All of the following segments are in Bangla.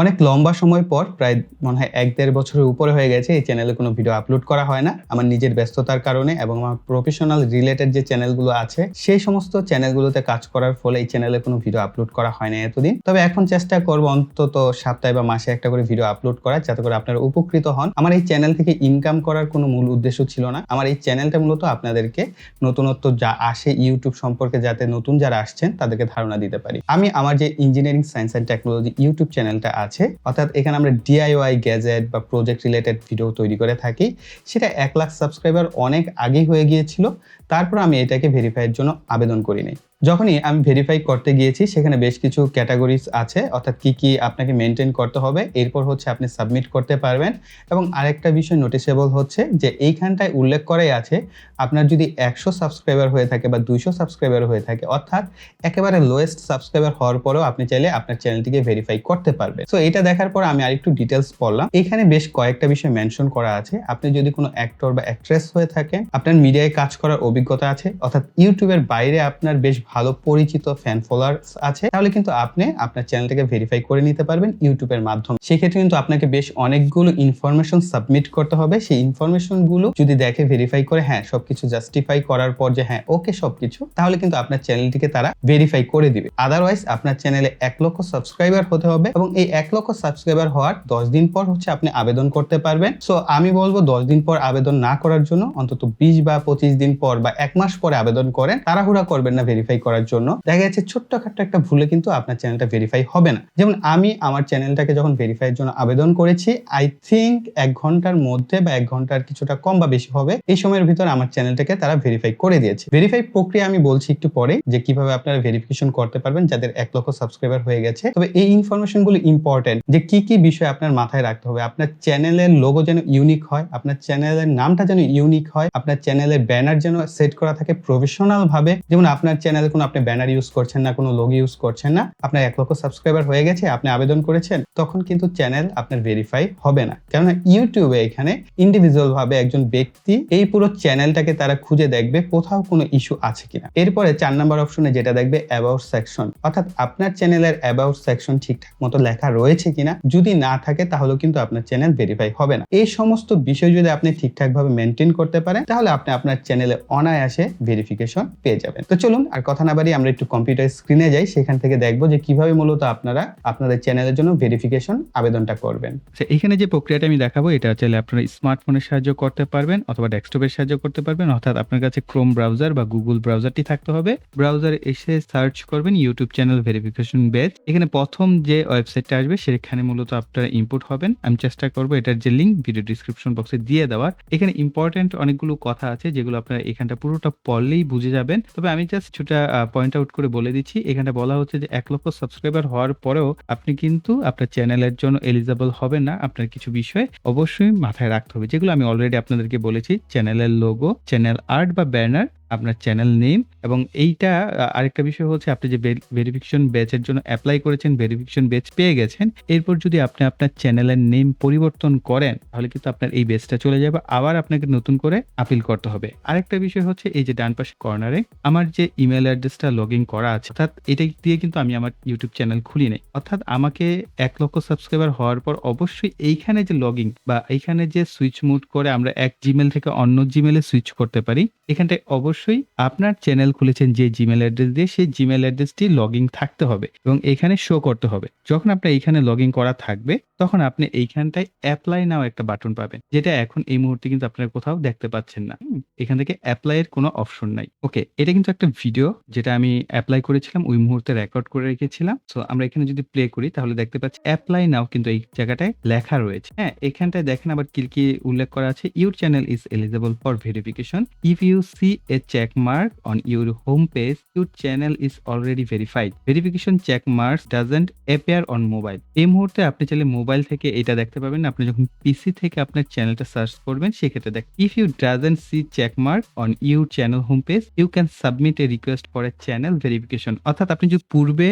অনেক লম্বা সময় পর, প্রায় মনে হয় এক দেড় বছরের উপরে হয়ে গেছে, এই চ্যানেলে কোনো ভিডিও আপলোড করা হয় না। আমার নিজের ব্যস্ততার কারণে এবং আমার প্রফেশনাল রিলেটেড যে চ্যানেলগুলো আছে, সেই সমস্ত চ্যানেলগুলোতে কাজ করার ফলে এই চ্যানেলে কোনো ভিডিও আপলোড করা হয় না এতদিন। তবে এখন চেষ্টা করব অন্তত সপ্তাহে বা মাসে একটা করে ভিডিও আপলোড করার, যাতে করে আপনারা উপকৃত হন। আমার এই চ্যানেল থেকে ইনকাম করার কোনো মূল উদ্দেশ্য ছিল না। আমার এই চ্যানেলটা মূলত আপনাদেরকে নতুনত্ব যা আসে ইউটিউব সম্পর্কে, যাতে নতুন যারা আসছেন, তাদেরকে ধারণা দিতে পারি। আমি আমার যে engineering science and technology YouTube চ্যানেলটা আছে। অর্থাৎ এখানে আমরা ডিআইওয়াই গ্যাজেট বা প্রজেক্ট রিলেটেড ভিডিও তৈরি করে থাকি। সেটা এক লাখ সাবস্ক্রাইবার অনেক আগেই হয়ে গিয়েছিল। তারপর আমি এটাকে ভেরিফাইয়ের জন্য আবেদন করিনি। যখনই আমি ভেরিফাই করতে গিয়েছি, সেখানে বেশ কিছু ক্যাটাগরিজ আছে, অর্থাৎ কি কি আপনাকে মেনটেন করতে হবে, এরপর হচ্ছে আপনি সাবমিট করতে পারবেন। এবং আরেকটা বিষয় নোটিসেবল হচ্ছে যে, এইখানটায় উল্লেখ করাই আছে, আপনার যদি একশো সাবস্ক্রাইবার হয়ে থাকে বা দুইশো সাবস্ক্রাইবার হয়ে থাকে, অর্থাৎ একেবারে লোয়েস্ট সাবস্ক্রাইবার হওয়ার পরেও আপনি চাইলে আপনার চ্যানেলটিকে ভেরিফাই করতে পারবেন। সো এটা দেখার পর আমি আরেকটু ডিটেলস পড়লাম। এখানে বেশ কয়েকটা বিষয় মেনশন করা আছে। আপনি যদি কোনো অ্যাক্টর বা অ্যাক্ট্রেস হয়ে থাকেন, আপনার মিডিয়ায় কাজ করার অভিজ্ঞতা আছে, অর্থাৎ ইউটিউবের বাইরে আপনার বেশ ভালো পরিচিত ফ্যান ফলোয়ার্স আছে, তাহলে কিন্তু আপনি আপনার চ্যানেলটাকে ভেরিফাই করে নিতে পারবেন ইউটিউবের মাধ্যমে। সেক্ষেত্রে কিন্তু আপনাকে বেশ অনেকগুলো ইনফরমেশন সাবমিট করতে হবে। সেই ইনফরমেশনগুলো যদি দেখে ভেরিফাই করে হ্যাঁ সবকিছু জাস্টিফাই করার পর যে হ্যাঁ ওকে সবকিছু, তাহলে কিন্তু আপনার চ্যানেলটিকে তারা ভেরিফাই করে দিবে। আদারওয়াইজ আপনার চ্যানেলে এক লক্ষ সাবস্ক্রাইবার হতে হবে এবং এই এক লক্ষ সাবস্ক্রাইবার হওয়ার দশ দিন পর হচ্ছে আপনি আবেদন করতে পারবেন। সো আমি বলব দশ দিন পর আবেদন না করার জন্য অন্তত বিশ বা পঁচিশ দিন পর বা এক মাস পরে আবেদন করেন। তাড়াহুড়া করবেন না ভেরিফাই করার জন্য, দেখা যাচ্ছে ছোট্টখাট্ট একটা ভুলে কিন্তু আপনার চ্যানেলটা ভেরিফাই হবে না। যেমন আমি আমার চ্যানেলটাকে যখন ভেরিফাইয়ের জন্য আবেদন করেছি আই থিঙ্ক এক ঘণ্টার মধ্যে বা এক ঘণ্টার কিছুটা কম বা বেশি হবে, এই সময়ের ভিতর আমার চ্যানেলটাকে তারা ভেরিফাই করে দিয়েছে। ভেরিফাই প্রক্রিয়া আমি বলছি একটু পরে যে কীভাবে আপনারা ভেরিফিকেশন করতে পারবেন যাদের এক লক্ষ সাবস্ক্রাইবার হয়ে গেছে। তবে এই ইনফরমেশনগুলো ইম্পর্টেন্ট যে কি কি বিষয় আপনার মাথায় রাখতে হবে, আপনার চ্যানেলের লোগো যেন ইউনিক হয়, আপনার চ্যানেলের নামটা যেন ইউনিক হয়, আপনার চ্যানেলের ব্যানার যেন সেট করা থাকে প্রফেশনাল ভাবে, যেমন আপনার চ্যানেলে কোনো আপনি ব্যানার ইউজ করছেন না, কোনো লোগো ইউজ করছেন না, আপনার এক লক্ষ সাবস্ক্রাইবার হয়ে গেছে, আপনি আবেদন করেছেন, তখন কিন্তু চ্যানেল আপনার ভেরিফাই হবে না। কেননা ইউটিউবে এখানে ইন্ডিভিজুয়াল ভাবে একজন ব্যক্তি এই পুরো চ্যানেলটাকে তারা খুঁজে দেখবে কোথাও কোনো ইস্যু আছে কিনা। এরপরে চার নাম্বার অপশনে যেটা দেখবে অ্যাবাউট সেকশন অর্থাৎ আপনার চ্যানেলের অ্যাবাউট সেকশন ঠিকঠাক মতো লেখা রয়েছে কিনা, যদি না থাকে তাহলেও কিন্তু আপনার চ্যানেল ভেরিফাই হবে না। এই সমস্ত বিষয় যদি আপনি ঠিকঠাক ভাবে মেনটেন করতে পারেন, তাহলে আপনি আপনার চ্যানেলে অনায়াসে ভেরিফিকেশন পেয়ে যাবেন। তো চলুন আর কথা না বাড়ি আমরা একটু কম্পিউটার স্ক্রিনে যাই, সেখান থেকে দেখব যে কীভাবে মূলত আপনারা আপনাদের চ্যানেলের জন্য ভেরিফিকেশন আবেদনটা করবেন। এখানে যে প্রক্রিয়াটা আমি দেখাবো, এটা চাইলে আপনারা স্মার্টফোনের সাহায্য করতে পারবেন অথবা ডেস্কটপের সাহায্য করতে পারবেন, অর্থাৎ আপনার কাছে ক্রোম ব্রাউজার বা গুগল ব্রাউজারটি থাকতে হবে। ব্রাউজারে এসে সার্চ করবেন ইউটিউব চ্যানেল ভেরিফিকেশন বেজ এখানে প্রথম যে ওয়েবসাইটটা আসবে, সেখানে মূলত আপনারা ইনপুট হবেন। আমি চেষ্টা করব এটার যে লিঙ্ক ভিডিও ডিসক্রিপশন বক্সে দিয়ে দেওয়ার। এখানে ইম্পর্টেন্ট অনেকগুলো কথা আছে, যেগুলো আপনারা এখানটা পুরোটা পড়লেই বুঝে যাবেন। তবে আমি জাস্ট কিছুটা পয়েন্ট আউট করে বলে দিচ্ছি। এখানে বলা হচ্ছে যে, এক লক্ষ সাবস্ক্রাইবার হওয়ার পরেও আপনি কিন্তু আপনার চ্যানেলের জন্য এলিজেবল হবেন না আপনার কিছু বিষয়। অবশ্যই মাথায় রাখতে হবে। যেগুলো আমি অলরেডি আপনাদেরকে বলেছি চ্যানেলের লোগো চ্যানেল আর্ট বা ব্যানার আপনার চ্যানেল নেম এবং এইটা আরেকটা বিষয় হচ্ছে আপনি যে ভেরিফিকেশন ব্যাচের জন্য অ্যাপ্লাই করেছেন ভেরিফিকেশন ব্যাচ পেয়ে গেছেন, এরপর যদি আপনি আপনার চ্যানেলের নেম পরিবর্তন করেন, তাহলে কিন্তু আপনার এই ব্যাচটা চলে যাবে। আবার আপনাকে নতুন করে আপিল করতে হবে। আরেকটা বিষয় হচ্ছে এই যে ডান পাশে কর্নারে আমার যে ইমেল অ্যাড্রেসটা লগ করা আছে, অর্থাৎ এটা দিয়ে কিন্তু আমি আমার ইউটিউব চ্যানেল খুলি নাই। অর্থাৎ আমাকে এক লক্ষ সাবস্ক্রাইবার হওয়ার পর অবশ্যই এইখানে যে লগ বা এইখানে যে সুইচ মুড করে আমরা এক জিমেল থেকে অন্য জিমেলে সুইচ করতে পারি, এখানটায় অবশ্যই আপনার চ্যানেল খুলেছেন যে জিমেল অ্যাড্রেস দিয়ে, সেই জিমেল অ্যাড্রেসটি লগ থাকতে হবে এবং এখানে শো করতে হবে। যখন আপনার এখানে লগ করা থাকবে তখন আপনি এইখানটায় অ্যাপ্লাই নাও একটা বাটন পাবেন, যেটা এখন এই মুহূর্তে কিন্তু আপনারা কোথাও দেখতে পাচ্ছেন না। এখান থেকে অ্যাপ্লাই এর কোনো অপশন নাই। ওকে এটা কিন্তু একটা ভিডিও যেটা আমি অ্যাপ্লাই করেছিলাম, ওই মুহূর্তে রেকর্ড করে রেখেছিলাম। সো আমরা এখানে যদি প্লে করি, তাহলে দেখতে পাচ্ছি অ্যাপ্লাই নাও কিন্তু এই জায়গাটায় লেখা রয়েছে। হ্যাঁ এখানটায় দেখেন আবার কি কি উল্লেখ করা আছে। Your channel is eligible for verification if you see a check mark on your home page your channel is already verified verification check mark doesn't appear on mobile এই মুহূর্তে আপনি চাইলে মোবাইল মোবাইল থেকে এটা দেখতে পাবেন। আপনি যখন পিসি থেকে আপনার চ্যানেলটা সার্চ করবেন, সেক্ষেত্রে দেখ if you doesn't see check mark on your channel home page you can submit a request for a channel verification অর্থাৎ আপনি যদি পূর্বে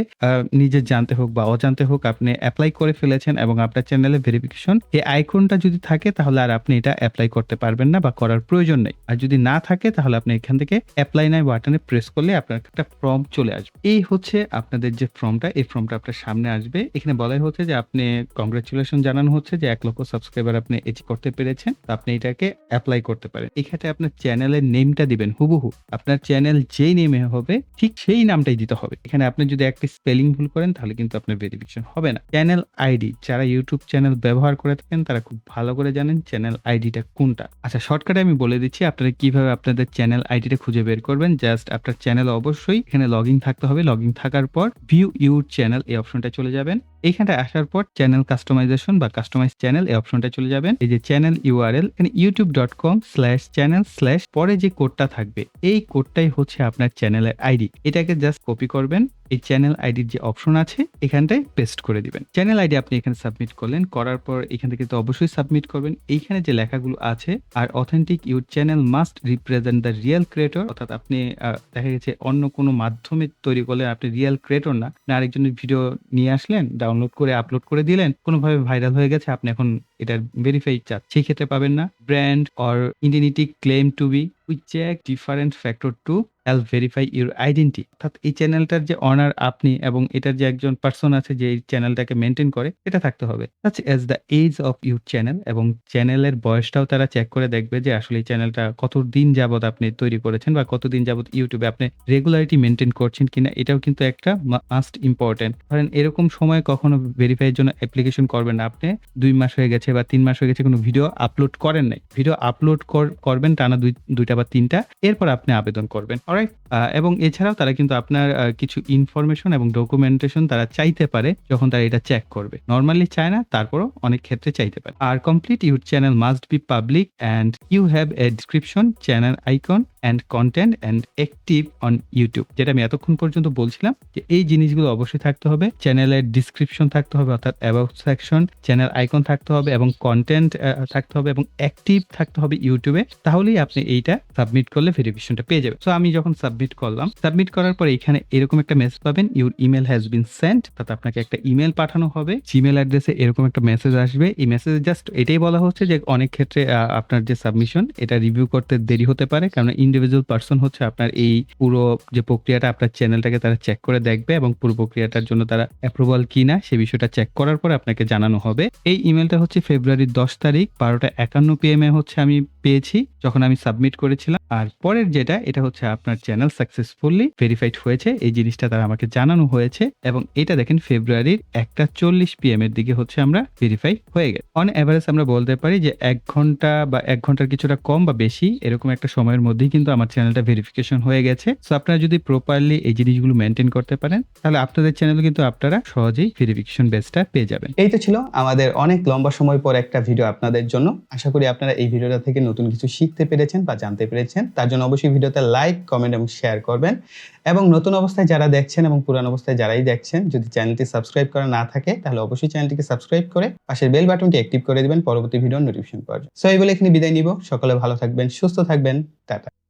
নিজের জানতে হোক বা অজান্তে হোক আপনি অ্যাপ্লাই করে ফেলেছেন এবং আপনার চ্যানেলে ভেরিফিকেশন এই আইকনটা যদি থাকে, তাহলে আর আপনি এটা অ্যাপ্লাই করতে পারবেন না বা করার প্রয়োজন নেই। আর যদি না থাকে, তাহলে আপনি এখান থেকে অ্যাপ্লাই নাই বাটনে প্রেস করলে আপনার একটা ফর্ম চলে আসবে। এই হচ্ছে আপনাদের যে ফর্মটা এই ফর্মটা আপনার সামনে আসবে। এখানে বলাই হচ্ছে যে আপনি কংগ্রেচুলেশন জানানো হচ্ছে যে এক লক্ষ সাবস্ক্রাইবার আপনি এচিভ করতে পেরেছেন আপনি এটাকে অ্যাপ্লাই করতে পারেন। এখানে আপনার চ্যানেলের নেমটা দিবেন, হুবহু। আপনার চ্যানেল যেই নেমে হবে, ঠিক সেই নামটাই দিতে হবে। এখানে আপনি যদি একটা স্পেলিং ভুল করেন, তাহলে কিন্তু আপনার ভেরিফিকেশন হবে না। চ্যানেল আইডি যারা ইউটিউব চ্যানেল ব্যবহার করে থাকেন, তারা খুব ভালো করে জানেন চ্যানেল আইডিটা কোনটা। আচ্ছা শর্টকাটে আমি বলে দিচ্ছি, আপনারা কীভাবে আপনাদের চ্যানেল আইডিটা খুঁজে বের করবেন। জাস্ট আপনার চ্যানেল অবশ্যই এখানে লগ থাকতে হবে। লগ থাকার পর ভিউ ইউর চ্যানেল এই অপশনটা চলে যাবেন। এইখানটা আসার পর চ্যানেল কাস্টমাইজেশন বা কাস্টমাইজ চ্যানেল এই অপশনটা চলে যাবেন। এই যে চ্যানেল ইউআরএল এখানে YouTube dot com slash channel slash পরে যে কোডটা থাকবে, এই কোডটাই হচ্ছে আপনার চ্যানেলের আইডি এটাকে জাস্ট কপি করবেন এই চ্যানেল আইডির যে অপশন আছে, এখানটায় পেস্ট করে দিবেন। চ্যানেল আইডি আপনি এখানে সাবমিট করলেন, করার পর এখান থেকে তো অবশ্যই সাবমিট করবেন। এইখানে যে লেখাগুলো আছে, আর authentic your channel must represent the real creator অর্থাৎ আপনি দেখা গেছে অন্য কোনো মাধ্যমে তৈরি করলেন আপনি রিয়েল ক্রিয়েটর না। আরেকজনের ভিডিও নিয়ে আসলেন ডাউনলোড করে আপলোড করে দিলেন, কোনোভাবে ভাইরাল হয়ে গেছে, আপনি এখন এটার ভেরিফাই চান সেই ক্ষেত্রে পাবেন না। Brand or identity claim to be we check different factor to help verify your identity অর্থাৎ এই চ্যানেলটার যে অনার আপনি এবং এটার যে একজন পার্সন আছে যে এই চ্যানেলটাকে মেনটেন করে, এটা থাকতে হবে। Age the age of your channel এবং চ্যানেলের বয়সটাও তারা চেক করে দেখবে যে আসলে এই চ্যানেলটা কতদিন যাবত আপনি তৈরি করেছেন বা কতদিন যাবত ইউটিউবে আপনি রেগুলারিটি মেনটেন করছেন কিনা, এটাও কিন্তু একটা মাস্ট ইম্পর্টেন্ট ধরেন এরকম সময় কখনো ভেরিফাইয়ের জন্য অ্যাপ্লিকেশন করবেন আপনি। দুই মাস হয়ে গেছে বা তিন মাস হয়ে গেছে কোনো ভিডিও আপলোড করেন নাই। ভিডিও আপলোড করবেন টানা দুই, দুইটা বা তিনটা, এরপর আপনি আবেদন করবেন। অলরাইট এবং এছাড়াও তারা কিন্তু আপনার কিছু ইনফরমেশন এবং ডকুমেন্টেশন তারা চাইতে পারে যখন তারা এটা চেক করবে। নর্মালি চায় না, তারপরও অনেক ক্ষেত্রে চাইতে পারে। আর complete your channel must be public and you have a description channel icon and content and active on YouTube যেটা আমি এতক্ষণ পর্যন্ত বলছিলাম যে এই জিনিসগুলো অবশ্যই থাকতে হবে। চ্যানেলের ডিসক্রিপশন থাকতে হবে, অর্থাৎ অ্যাবাউট সেকশন চ্যানেল আইকন থাকতে হবে এবং কন্টেন্ট থাকতে হবে এবং অ্যাক্টিভ থাকতে হবে ইউটিউবে তাহলেই আপনি এইটা সাবমিট করলে ভেরিফিকেশনটা পেয়ে যাবেন। সো আমি যখন সাবমিট করলাম সাবমিট করার পর এখানে এরকম একটা মেসেজ পাবেন your email has been sent তাতে আপনাকে একটা ইমেল পাঠানো হবে জিমেল অ্যাড্রেসে এরকম একটা মেসেজ আসবে। এই মেসেজে জাস্ট এটাই বলা হচ্ছে যে, অনেক ক্ষেত্রে আপনার যে সাবমিশন এটা রিভিউ করতে দেরি হতে পারে কারণ ইন্ডিভিজুয়াল পার্সন হচ্ছে আপনার এই পুরো যে প্রক্রিয়াটা, আপনার চ্যানেলটাকে তারা চেক করে দেখবে এবং পুরো প্রক্রিয়াটার জন্য তারা অ্যাপ্রুভাল কিনা, সে বিষয়টা চেক করার পর আপনাকে জানানো হবে। এই ইমেলটা হচ্ছে ফেব্রুয়ারির দশ তারিখ বারোটা একান্ন পিএম এ হচ্ছে আমি পেয়েছি যখন আমি সাবমিট করেছিলাম। আর পরের যেটা, এটা হচ্ছে আপনার চ্যানেল সাকসেসফুলি ভেরিফাইড হয়েছে। এই জিনিসটা তারা আমাকে জানানো হয়েছে এবং এটা দেখেন ফেব্রুয়ারির একটা চল্লিশ পিএম এর দিকে হচ্ছে আমরা ভেরিফাই হয়ে গেছে। অন এভারেজ আমরা বলতে পারি যে এক ঘণ্টা বা এক ঘণ্টার কিছুটা কম বা বেশি এরকম একটা সময়ের মধ্যেই কিন্তু আমার চ্যানেলটা ভেরিফিকেশন হয়ে গেছে। সো আপনারা যদি প্রপারলি এই জিনিসগুলো মেনটেন করতে পারেন, তাহলে আপনাদের চ্যানেল কিন্তু আপনারা সহজেই ভেরিফিকেশন বেসটা পেয়ে যাবেন। এই তো ছিল আমাদের অনেক লম্বা সময় পর একটা ভিডিও আপনাদের জন্য। আশা করি আপনারা এই ভিডিওটা থেকে নতুন কিছু শিখতে পেরেছেন বা জানতে পেরেছেন, তার জন্য অবশ্যই ভিডিওতে লাইক কমেন্ট এবং শেয়ার করবেন। এবং নতুন অবস্থায় যারা দেখছেন এবং পুরান অবস্থায় যারাই দেখছেন, যদি চ্যানেলটি সাবস্ক্রাইব করা না থাকে, তাহলে অবশ্যই চ্যানেলটিকে সাবস্ক্রাইব করে পাশের বেল বাটনটি অ্যাক্টিভ করে দেবেন পরবর্তী ভিডিও নোটিফিকেশন পাওয়ার সো এই বলে এখানে বিদায় নিব। সকলে ভালো থাকবেন, সুস্থ থাকবেন। টাটা।